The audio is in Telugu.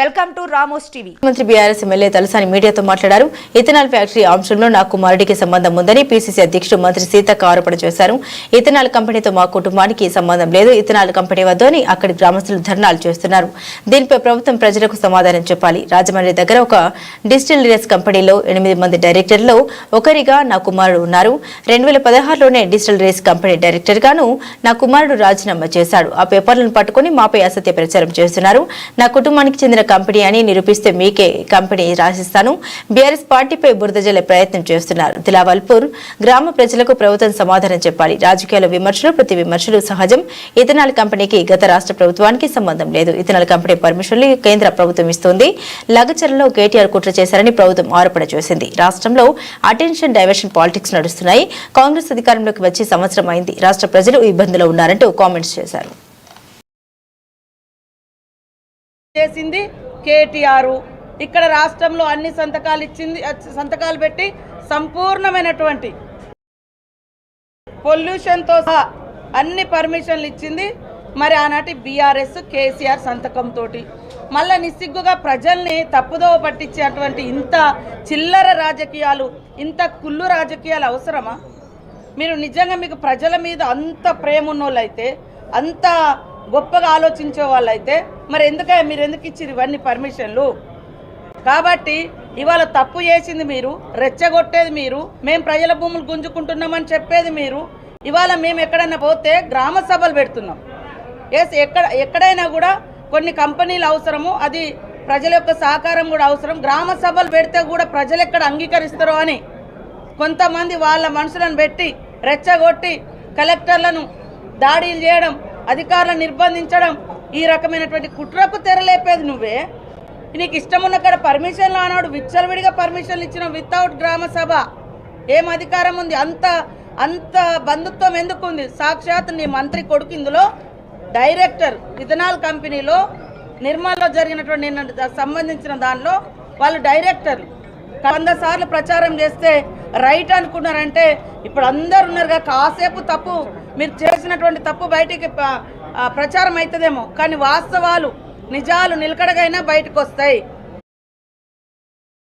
Welcome to Ramos TV. ముఖ్యమంత్రి బీఆర్ఎస్ ఎమ్మెల్యే తలసాని మీడియాతో మాట్లాడారు. ఇథనాల్ ఫ్యాక్టరీ అంశంలో నా కుమారుడికి సంబంధం ఉందని పీసీసీ అధ్యక్షుడు మంత్రి సీతక్క ఆరోపణ చేశారు. ఇథనాల్ కంపెనీతో మా కుటుంబానికి సంబంధం లేదు. ఇథనాల్ కంపెనీ వద్దని అక్కడి గ్రామస్తులు ధర్నాలు చేస్తున్నారు. దీనిపై ప్రభుత్వం ప్రజలకు సమాధానం చెప్పాలి. రాజమండ్రి దగ్గర ఒక డిస్టిలరీస్ కంపెనీలో ఎనిమిది మంది డైరెక్టర్లో ఒకరిగా నా కుమారుడు ఉన్నారు. రెండు వేల పదహారులోనే డిస్టిలరీస్ కంపెనీ డైరెక్టర్ గాను నా కుమారుడు రాజీనామా చేశాడు. ఆ పేపర్లను పట్టుకుని మాపై అసత్య ప్రచారం చేస్తున్నారు. నా కుటుంబానికి చెందిన కంపెనీ అని నిరూపిస్తే మీకే కంపెనీ రాసిస్తాను. బీఆర్ఎస్ పార్టీపై బురదజల్లే ప్రయత్నం చేస్తున్నారు. దిలావల్పూర్ గ్రామ ప్రజలకు ప్రభుత్వం సమాధానం చెప్పాలి. రాజకీయాల విమర్శలు ప్రతి విమర్శలు సహజం. ఇథనాల్ కంపెనీకి గత రాష్ట్ర ప్రభుత్వానికి సంబంధం లేదు. ఇథనాల్ కంపెనీ పర్మిషన్లు కేంద్ర ప్రభుత్వం ఇస్తోంది. లగచర్లలో కేటీఆర్ కుట్ర చేశారని ప్రభుత్వం ఆరోపణ చేసింది. రాష్ట్రంలో అటెన్షన్ డైవర్షన్ పాలిటిక్స్ నడుస్తున్నాయి. కాంగ్రెస్ అధికారంలోకి వచ్చి సంవత్సరం అయింది. రాష్ట్ర ప్రజలు ఇబ్బందులు ఉన్నారంటూ కామెంట్స్ చేశారు. చేసింది కేటీఆర్. ఇక్కడ రాష్ట్రంలో అన్ని సంతకాలు ఇచ్చింది సంతకాలు పెట్టి సంపూర్ణమైనటువంటి పొల్యూషన్తో సహా అన్ని పర్మిషన్లు ఇచ్చింది మరి ఆనాటి బీఆర్ఎస్ కేసీఆర్ సంతకంతో మళ్ళా నిస్సిగ్గుగా ప్రజల్ని తప్పుదోవ పట్టించేటువంటి ఇంత చిల్లర రాజకీయాలు ఇంత కుళ్ళు రాజకీయాలు అవసరమా? మీరు నిజంగా మీకు ప్రజల మీద అంత ప్రేమ ఉన్నోళ్ళైతే అంత గొప్పగా ఆలోచించే వాళ్ళైతే మరి ఎందుకే మీరు ఎందుకు ఇచ్చారు ఇవన్నీ పర్మిషన్లు? కాబట్టి ఇవాళ తప్పు చేసింది మీరు రెచ్చగొట్టేది మీరు మేము ప్రజల భూములు గుంజుకుంటున్నామని చెప్పేది మీరు ఇవాళ మేము ఎక్కడైనా పోతే గ్రామ సభలు పెడుతున్నాం. ఎస్ ఎక్కడ ఎక్కడైనా కూడా కొన్ని కంపెనీలు అవసరము అది ప్రజల యొక్క సహకారం కూడా అవసరం. గ్రామ సభలు పెడితే కూడా ప్రజలు ఎక్కడ అంగీకరిస్తారో అని కొంతమంది వాళ్ళ మనుషులను పెట్టి రెచ్చగొట్టి కలెక్టర్లను దాడిలు చేయడం అధికారులను నిర్బంధించడం ఈ రకమైనటువంటి కుట్రకు తెరలేపేది నువ్వే? నీకు ఇష్టం ఉన్న కాడ పర్మిషన్లు అన్నాడు విచ్చలవిడిగా పర్మిషన్లు ఇచ్చిన వితౌట్ గ్రామ సభ. ఏం అధికారం ఉంది? అంత అంత బంధుత్వం ఎందుకు ఉంది? సాక్షాత్ నీ మంత్రి కొడుకు ఇందులో డైరెక్టర్ విధనాల్ కంపెనీలో నిర్మల్లో జరిగినటువంటి నిన్న సంబంధించిన దానిలో వాళ్ళు డైరెక్టర్లు. వంద సార్లు ప్రచారం చేస్తే రైట్ అనుకున్నారంటే ఇప్పుడు అందరు ఉన్నారుగా కాసేపు తప్పు మీరు చేసినటువంటి తప్పు బయటికి ప్రచారం అవుతుందేమో కానీ వాస్తవాలు నిజాలు నిలకడగైనా బయటకు వస్తాయి